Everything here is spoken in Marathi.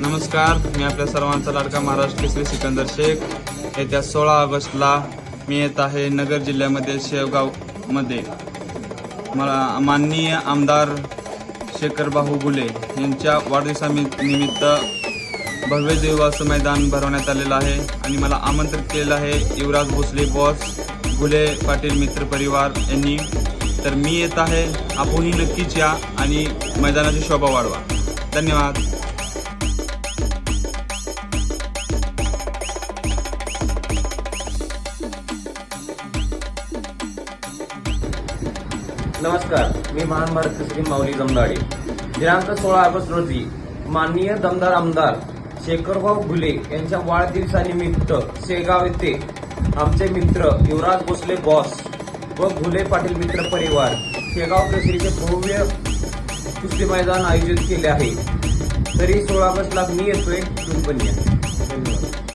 नमस्कार मी आपल्या सर्वांचा लाडका महाराष्ट्र केसरी सिकंदर शेख. येत्या सोळा ऑगस्टला मी येत आहे नगर जिल्ह्यामध्ये शेवगावमध्ये. मला माननीय आमदार शेखरबाहू गुले यांच्या वाढदिवसानिमित्त भव्य देवाचं मैदान भरवण्यात आलेलं आहे आणि मला आमंत्रित केलेलं आहे युवराज भोसले बॉस गुले पाटील मित्र परिवार यांनी. तर मी येत आहे आपणही नक्कीच या आणि मैदानाची शोभा वाढवा. धन्यवाद. नमस्कार मी महान भारत माऊली जमदाडे दिनांक सोळा ऑगस्ट रोजी माननीय दमदार आमदार शेखरभाऊ घुले यांच्या वाढदिवसानिमित्त शेगाव येथे आमचे मित्र युवराज भोसले बॉस व घुले पाटील मित्र परिवार शेगाव केसरीचे भव्य कुस्ती मैदान आयोजित केले आहे. तरी सोळा ऑगस्टला मी येतोय तुम्ही पण या